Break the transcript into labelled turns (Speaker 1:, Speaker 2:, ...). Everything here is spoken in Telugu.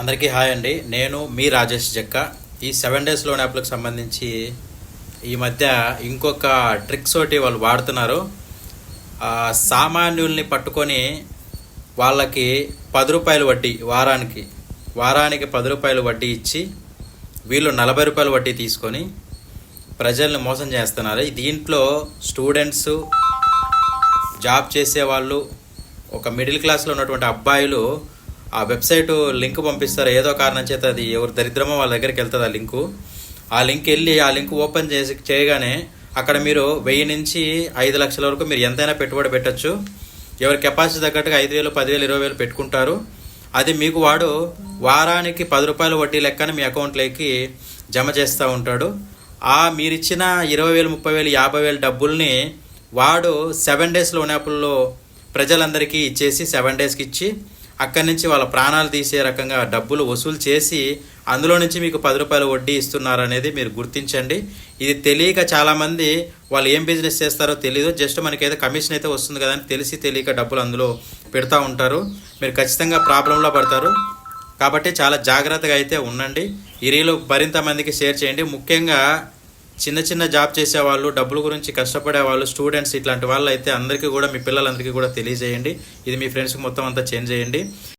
Speaker 1: అందరికీ హాయ్ అండి. నేను మీ రాజేష్ జక్క. ఈ సెవెన్ డేస్ లోన్ యాప్లకు సంబంధించి ఈ మధ్య ఇంకొక ట్రిక్స్ ఒకటి వాళ్ళు వాడుతున్నారు. సామాన్యుల్ని పట్టుకొని వాళ్ళకి పది రూపాయలు వడ్డీ వారానికి వారానికి పది రూపాయలు వడ్డీ ఇచ్చి వీళ్ళు నలభై రూపాయలు వడ్డీ తీసుకొని ప్రజల్ని మోసం చేస్తున్నారు. దీంట్లో స్టూడెంట్స్ జాబ్ చేసేవాళ్ళు ఒక మిడిల్ క్లాస్లో ఉన్నటువంటి అబ్బాయిలు ఆ వెబ్సైట్ లింక్ పంపిస్తారు. ఏదో కారణం చేత అది ఎవరు దరిద్రమో వాళ్ళ దగ్గరికి వెళ్తుంది ఆ లింకు. ఆ లింక్ వెళ్ళి ఆ లింక్ ఓపెన్ చేసి చేయగానే అక్కడ మీరు వెయ్యి నుంచి ఐదు లక్షల వరకు మీరు ఎంతైనా పెట్టుబడి పెట్టచ్చు. ఎవరి కెపాసిటీ తగ్గట్టుగా ఐదు వేలు పదివేలు ఇరవై వేలు పెట్టుకుంటారు. అది మీకు వాడు వారానికి పది రూపాయల వడ్డీ లెక్కన మీ అకౌంట్లోకి జమ చేస్తూ ఉంటాడు. ఆ మీరిచ్చిన ఇరవై వేలు ముప్పై వేలు యాభై వేలు డబ్బుల్ని వాడు సెవెన్ డేస్ లోన్ యాప్ల్లో ప్రజలందరికీ ఇచ్చేసి సెవెన్ డేస్కి ఇచ్చి అక్కడి నుంచి వాళ్ళ ప్రాణాలు తీసే రకంగా డబ్బులు వసూలు చేసి అందులో నుంచి మీకు పది రూపాయలు వడ్డీ ఇస్తున్నారు అనేది మీరు గుర్తించండి. ఇది తెలియక చాలామంది వాళ్ళు ఏం బిజినెస్ చేస్తారో తెలియదు జస్ట్ మనకి కమిషన్ అయితే వస్తుంది కదా అని తెలిసి తెలియక డబ్బులు అందులో పెడతా ఉంటారు. మీరు ఖచ్చితంగా ప్రాబ్లంలో పడతారు. కాబట్టి చాలా జాగ్రత్తగా అయితే ఉండండి. ఈ రీలు మరింత మందికి షేర్ చేయండి. ముఖ్యంగా చిన్న చిన్న జాబ్ చేసే వాళ్ళు డబ్బుల గురించి కష్టపడే వాళ్ళు స్టూడెంట్స్ ఇట్లాంటి వాళ్ళు అయితే అందరికీ కూడా మీ పిల్లలందరికీ కూడా తెలియజేయండి. ఇది మీ ఫ్రెండ్స్కి మొత్తం అంతా చేంజ్ చేయండి.